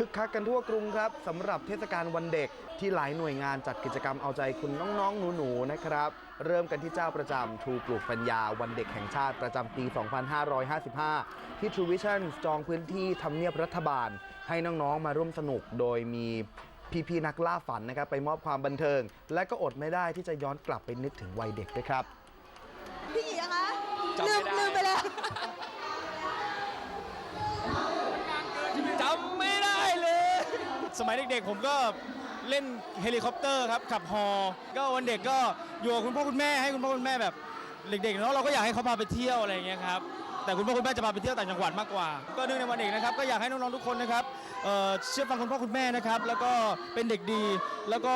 คึกคักกันทั่วกรุงครับสำหรับเทศกาลวันเด็กที่หลายหน่วยงานจัดกิจกรรมเอาใจคุณน้องๆ หนูๆ นะครับ เริ่มกันที่เจ้าประจำทรูปลูกปัญญาวันเด็กแห่งชาติประจำปี 2555 ที่ True Vision จองพื้นที่ทำเนียบรัฐบาล ให้น้องๆ มาร่วมสนุกโดยมีพี่ๆนักล่าฝันนะครับไปมอบความบันเทิง และก็อดไม่ได้ที่จะย้อนกลับไปนึกถึงวัยเด็กด้วยครับ พี่กี่อะคะจำลืไม่มได้ลืมไปแล้ว สมัยเด็กๆ ผมก็เล่นเฮลิคอปเตอร์ครับขับฮอก็วันเด็กก็อยู่กับคุณพ่อคุณแม่ให้คุณพ่อคุณแม่แบบเด็กๆเนาะเราก็อยากให้เขาพาไปเที่ยวอะไรอย่างเงี้ยครับแต่คุณพ่อคุณแม่จะพาไปเที่ยวต่างจังหวัดมากกว่า ก็เนื่องในวันเด็กนะครับก็อยากให้น้องๆทุกคนนะครับเชื่อฟังคุณพ่อคุณแม่นะครับ แล้วก็เป็นเด็กดีแล้วก็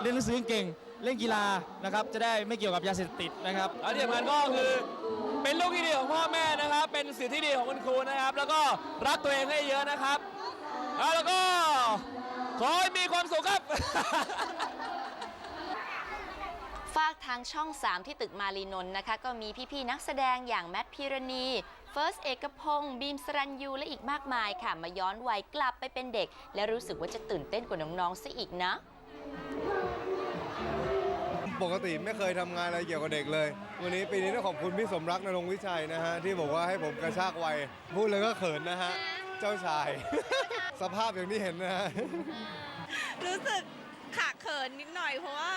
เรียนหนังสือเก่งเล่นกีฬานะครับจะได้ไม่เกี่ยวกับยาเสพติดนะครับและที่สำคัญก็คือเป็นลูกที่ดีของพ่อแม่นะครับ เป็นสื่อที่ดีของคุณครูนะครับ แล้วก็รักตัวเองให้เยอะนะครับแล้วก็ ขอให้มีความสุขครับ ฝากทางช่อง 3 ที่ตึกมารีนนท์นะคะ ก็มีพี่ ๆ นักแสดงอย่างแมทพิรณี เฟิร์สเอกพงศ์บีมสรัญยูและอีกมากมายค่ะ มาย้อนวัยกลับไปเป็นเด็ก และรู้สึกว่าจะตื่นเต้นกว่าน้อง ๆ ซะอีกนะ ปกติไม่เคยทำงานอะไรเกี่ยวกับเด็กเลย วันนี้ปีนี้ต้องขอบคุณพี่สมรักนรงค์วิชัยนะฮะ ที่บอกว่าให้ผมกระชากวัย พูดเลยก็เขินนะฮะเจ้าชาย สภาพอย่างที่เห็นนะฮะ รู้สึกขะเขินนิดหน่อยเพราะว่า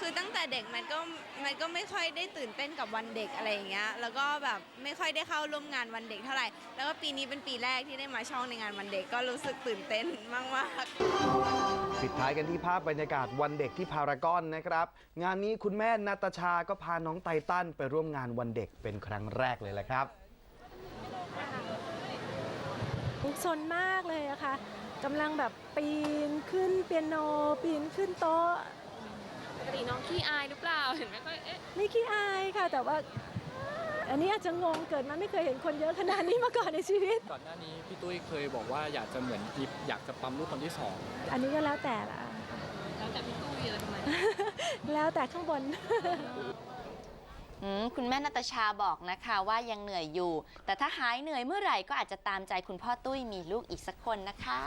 คือตั้งแต่เด็กมันก็มันก็ไม่ค่อยได้ตื่นเต้นกับวันเด็กอะไรอย่างเงี้ยแล้วก็แบบไม่ค่อยได้เข้าร่วมงานวันเด็กเท่าไหร่ แล้วก็ปีนี้เป็นปีแรกที่ได้มาช่องในงานวันเด็กก็รู้สึกตื่นเต้นมากๆปิดท้ายกันที่ภาพบรรยากาศวันเด็กที่พารากอนนะครับ งานนี้คุณแม่นาตาชาก็พาน้องไตตันไปร่วมงานวันเด็กเป็นครั้งแรกเลยแหละครับ สนมากเลยอะค่ะกำลังแบบปีนขึ้นเปียโน ปีนขึ้นโต๊ะปกติน้องขี้อายหรือเปล่าเห็นไหมก็เอ๊ะไม่ขี้อายค่ะ แต่ว่าอันนี้อาจจะงงเกิดมาไม่เคยเห็นคนเยอะขนาดนี้มาก่อนในชีวิต ก่อนหน้านี้พี่ตุ้ยเคยบอกว่าอยากจะเหมือนยิบอยากจะปั๊มลูกคนที่สองอันนี้ก็แล้วแต่ละแล้วแต่พี่ตุ้ยอะไรประมาณแล้วแต่ข้างบน อืมคุณแม่นาตาชาบอกนะคะว่ายังเหนื่อยอยู่ แต่ถ้าหายเหนื่อยเมื่อไหร่ก็อาจจะตามใจคุณพ่อตุ้ยมีลูกอีกสักคนนะคะ